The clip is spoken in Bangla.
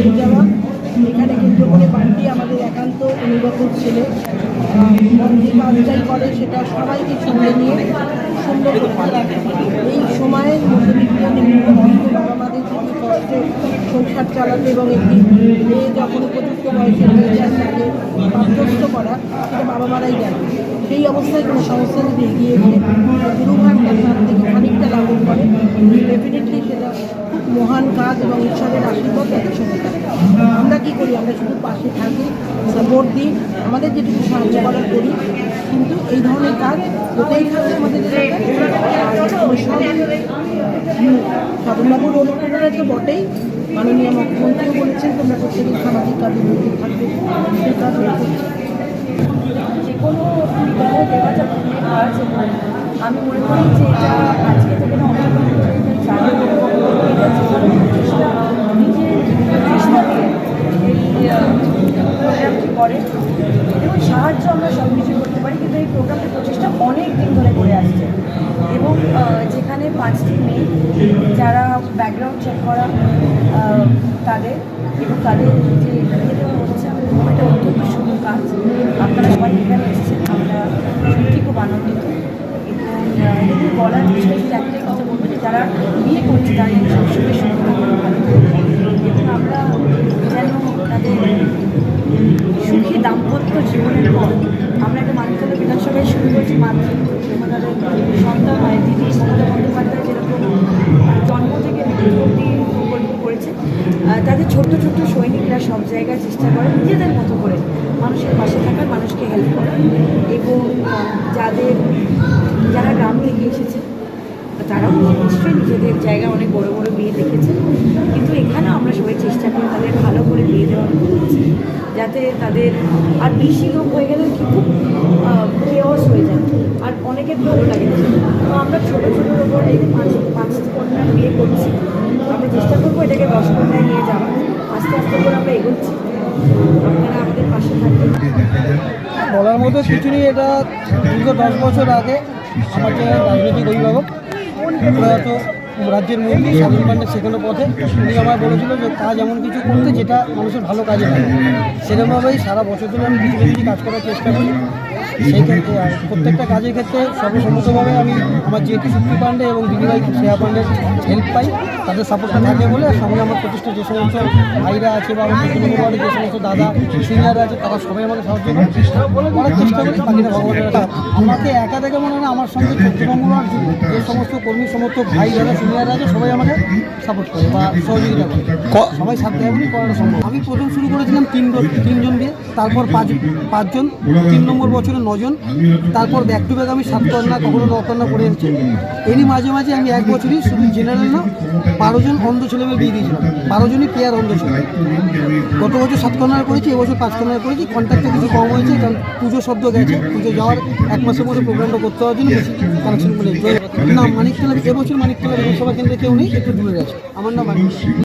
করে যাওয়া এখানে কেন্দ্র করে বাড়িটি আমাদের একান্ত অনুগত ছেলে কাজটাই করে সেটা সবাইকে সঙ্গে নিয়ে সুন্দর করে এই সময়ের মধ্যবিত্ত বাবা মাদের খুবই কষ্টে সংসার চালাতে এবং একটি মেয়ে যখন উপযুক্ত বয়সে হয়ে যায় তাকে প্রাপ্তস্থ করা, সেটা বাবা মারাই জানে সেই অবস্থায় কোনো সংস্থা যদি এগিয়ে এসে গুরুভাগ তার থেকে খানিকটা লাভন করে। ডেফিনেটলি খুব মহান কাজ এবং ঈশ্বরের আশীর্বাদ তাদের সঙ্গে থাকে। আমরা কী করি? আমরা শুধু পাশে থাকি সাপোর্ট দিই, আমাদের যেটুকু সাহায্য করার করি। কিন্তু এই ধরনের কাজ হতেই থাকে আমাদের সাধনবাবুর অনুপ্রেরণা তো বটেই। মাননীয় মুখ্যমন্ত্রীও বলেছেন, তোমরা প্রত্যেকের সামাজিক কাজে থাকবে, সেই কাজ যে কোনো কাজ আমি মনে করি যে এটা আজকে থেকে না অনেক দিন ধরে এটা চালু এবং এটা যেভাবে চেষ্টা নিজের চেষ্টা দিয়ে এই প্রোগ্রামটি করে এবং সাহায্য আমরা সব কিছু করতে পারি কিন্তু এই প্রোগ্রামটি প্রচেষ্টা অনেক দিন ধরে করে আসছে এবং আহ, পাঁচটি মেয়ে যারা ব্যাকগ্রাউন্ড চেক করা তাদের এবং তাদের যে এটা অত্যন্ত শুভ কাজ। আপনারা সবাই এখানে এসেছেন, আমরা সত্যি খুব আনন্দিত। এবং বলার বিষয় একটাই কথা বলব যে যারা বিয়ে করছে যেন সবসময় সুন্দর আমরা যেন তাদের সুখী দাম্পত্য জীবনের পর আমরা একটা মানিকতলা বিধানসভায় শুরু করছি, মাতৃ সন্তান হয়। তাদের ছোট্ট ছোট্ট সৈনিকরা সব জায়গায় চেষ্টা করে নিজেদের মতো করে মানুষের পাশে থাকার মানুষকে হেল্প করা এবং যাদের, যারা গ্রাম থেকে এসেছে, তারাও নিশ্চয়ই নিজেদের জায়গায় অনেক বড় বড় বিয়ে দেখেছে। কিন্তু এখানেও আমরা সবাই চেষ্টা করি তাদের ভালো করে বিয়ে দেওয়ার যাতে তাদের আর বেশি লোক হয়ে গেলে কিন্তু খুব কেওয়াস হয়ে যায় আর অনেকের ভালো লাগে তো আমরা ছোটো ছোটোর ওপর এই পাঁচ পাঁচ কন্যার বিয়ে করছি। চেষ্টা করব এটাকে কন্যায় নিয়ে যাওয়া আস্তে আস্তে করে আমরা এগোচ্ছি। আপনারা আমাদের পাশে থাকবেন। বলার মতো কিছু নেই, এটা দীর্ঘ দশ বছর আগে আমাকে রাজনৈতিক অভিভাবক প্রয়াত রাজ্যের মন্ত্রী স্বাধীন পান্ডের শেখানো পথে, উনি আমায় বলেছিল যে কাজ এমন কিছু করতে যেটা মানুষের ভালো কাজে লাগে। সেরকমভাবেই সারা বছর ধরে আমি কিছু কাজ করার চেষ্টা করি। সেই ক্ষেত্রে প্রত্যেকটা কাজের ক্ষেত্রে সর্বসম্মতভাবে আমি আমার যেহেতু শক্তি পান্ডে এবং দিদিভাই শ্রেয়া পান্ডের হেল্প পাই। তাদের সাপোর্টটা থাকে বলে সঙ্গে আমার প্রতিষ্ঠা যে সমস্ত ভাইরা আছে বা আমার প্রতিনিধি যে সমস্ত দাদা সিনিয়ররা আছে তারা সবাই আমাকে সাহায্য করে। করার চেষ্টা করি বাকিটা ভগবানের। আমাকে একা দেখে মনে হয় না আমার সঙ্গে চট্টগ্রাম যে সমস্ত কর্মী সমস্ত ভাই যারা সিনিয়ররা আছে সবাই আমাকে সাপোর্ট করে বা সহযোগিতা করে। সবাই সাথে হবে করানো সম্ভব আমি প্রথম শুরু করেছিলাম তিন তিনজন দিয়ে তারপর পাঁচ পাঁচজন তিন নম্বর বছরে নজন তারপর ব্যাক টু ব্যাক আমি সাত কন্যা কখনো ন কন্যা করে এসেছি এরই মাঝে মাঝে আমি এক বছরই শুধু জেনারেল না, বারো জন অন্ধ ছেলেমেয়ে বিয়ে দিয়েছিলাম। বারো জনই পেয়ার অন্ধ ছিল গত বছর সাত কন্যার করেছি এবছর পাঁচ কন্যার করেছি কন্ট্যাক্টটা কিছু কম হয়েছে, কারণ পুজো শব্দ গেছে। পুজো যাওয়ার এক মাসের মধ্যে প্রোগ্রামটা করতে হওয়ার জন্য বেশি কানেকশন করে না মানিকতলা এবছর মানিকতলা বিধানসভা কেন্দ্রে কেউ নেই, একটু দূরে গেছে আমার নাম মানিক।